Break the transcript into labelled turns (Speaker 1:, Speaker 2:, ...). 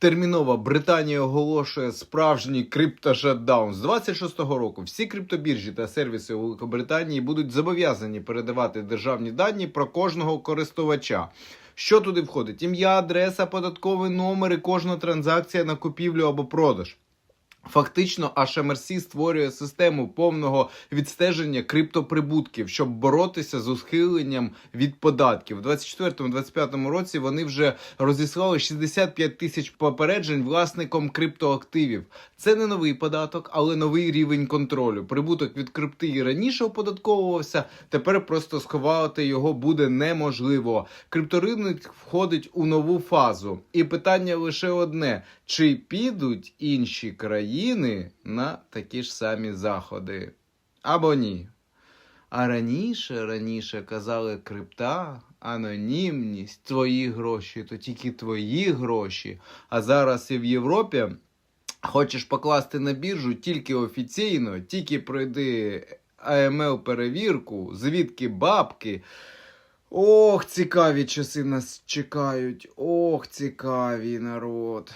Speaker 1: Терміново Британія оголошує справжній криптошатдаун. З 26-го року всі криптобіржі та сервіси у Великобританії будуть зобов'язані передавати державні дані про кожного користувача. Що туди входить? Ім'я, адреса, податковий номер і кожна транзакція на купівлю або продаж. Фактично, HMRC створює систему повного відстеження криптоприбутків, щоб боротися з ухиленням від податків. У 2024-2025 році вони вже розіслали 65 тисяч попереджень власникам криптоактивів. Це не новий податок, але новий рівень контролю. Прибуток від крипти і раніше оподатковувався. Тепер просто сховати його буде неможливо. Крипторинок входить у нову фазу. І питання лише одне: чи підуть інші країни на такі ж самі заходи? Або ні. А раніше, раніше казали крипта, анонімність, твої гроші, то тільки твої гроші. А зараз і в Європі хочеш покласти на біржу тільки офіційно, тільки пройди АМЛ перевірку, звідки бабки. Ох, цікаві часи нас чекають. Ох, цікаві народ.